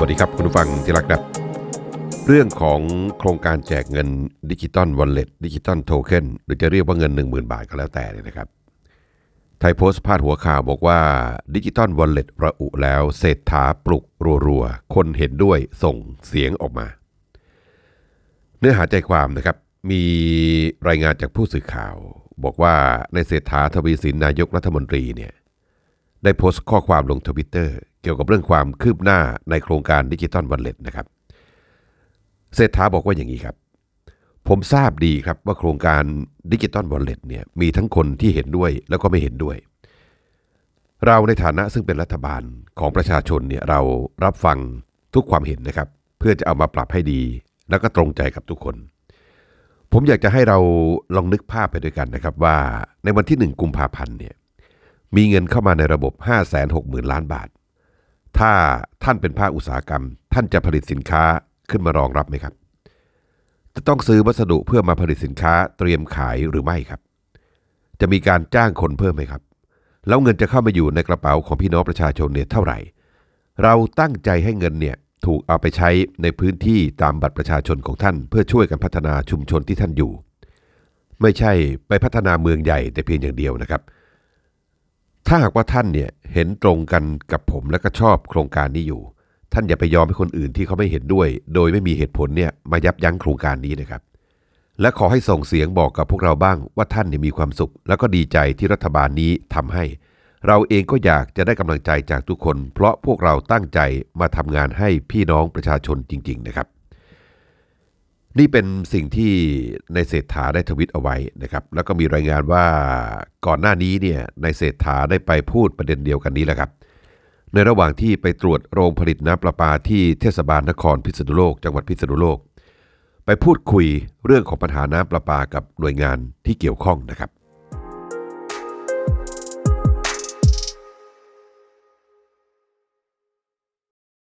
วัสดีครับคุณผู้ฟังที่รักครับ เรื่องของโครงการแจกเงินดิจิตอลวอลเล็ตดิจิตอลโทเค็นหรือจะเรียกว่าเงิน 10,000 บาทก็แล้วแต่เนี่ยนะครับ ไทยโพสต์พาดหัวข่าวบอกว่าดิจิตอลวอลเล็ตระอุแล้วเศรษฐาปลุกรัวๆ คนเห็นด้วยส่งเสียงออกมา เนื้อหาใจความนะครับ มีรายงานจากผู้สื่อข่าว บอกว่าในเศรษฐาทวีสินนายกรัฐมนตรีเนี่ยได้โพสต์ข้อความลงทวิตเตอร์ เกี่ยวกับเรื่องความคืบหน้าในโครงการดิจิตอลวอลเล็ตนะครับ เศรษฐาบอกว่าอย่างนี้ครับ ผมทราบดีครับว่าโครงการดิจิตอลวอลเล็ตเนี่ยมีทั้งคนที่เห็นด้วยแล้วก็ไม่เห็นด้วย เราในฐานะซึ่งเป็นรัฐบาลของประชาชนเนี่ยเรารับฟังทุกความเห็นนะครับ เพื่อจะเอามาปรับให้ดี แล้วก็ตรงใจกับทุกคน ผมอยากจะให้เราลองนึกภาพไปด้วยกันนะครับว่าในวันที่หนึ่งกุมภาพันธ์เนี่ยมีเงินเข้ามาในระบบ 5 6 0 0 0 0 ล้านบาท ถ้าท่านเป็นภาคอุตสาหกรรม ท่านจะผลิตสินค้าขึ้นมารองรับไหมครับ จะต้องซื้อวัสดุเพื่อมาผลิตสินค้าเตรียมขายหรือไม่ครับ จะมีการจ้างคนเพิ่มไหมครับ แล้วเงินจะเข้ามาอยู่ในกระเป๋าของพี่น้องประชาชนเนี่ยเท่าไหร่ เราตั้งใจให้เงินเนี่ยถูกเอาไปใช้ในพื้นที่ตามบัตรประชาชนของท่าน เพื่อช่วยกันพัฒนาชุมชนที่ท่านอยู่ ไม่ใช่ไปพัฒนาเมืองใหญ่แต่เพียงอย่างเดียวนะครับ ถ้าหากว่าท่านเนี่ยเห็นตรงกันกับผมและก็ชอบโครงการนี้อยู่ ท่านอย่าไปยอมให้คนอื่นที่เขาไม่เห็นด้วย โดยไม่มีเหตุผลเนี่ยมายับยั้งโครงการนี้นะครับ และขอให้ส่งเสียงบอกกับพวกเราบ้างว่าท่านเนี่ยมีความสุข แล้วก็ดีใจที่รัฐบาลนี้ทำให้ เราเองก็อยากจะได้กำลังใจจากทุกคน เพราะพวกเราตั้งใจมาทำงานให้พี่น้องประชาชนจริง ๆ นะครับ นี่เป็นสิ่งที่ในเศรษฐาได้ทวิตเอาไว้นะครับ แล้วก็มีรายงานว่าก่อนหน้านี้เนี่ยในเศรษฐาได้ไปพูดประเด็นเดียวกันนี้แหละครับ ในระหว่างที่ไปตรวจโรงผลิตน้ำประปาที่เทศบาลนครพิษณุโลก จังหวัดพิษณุโลก ไปพูดคุยเรื่องของปัญหาน้ำประปากับหน่วยงานที่เกี่ยวข้องนะครับ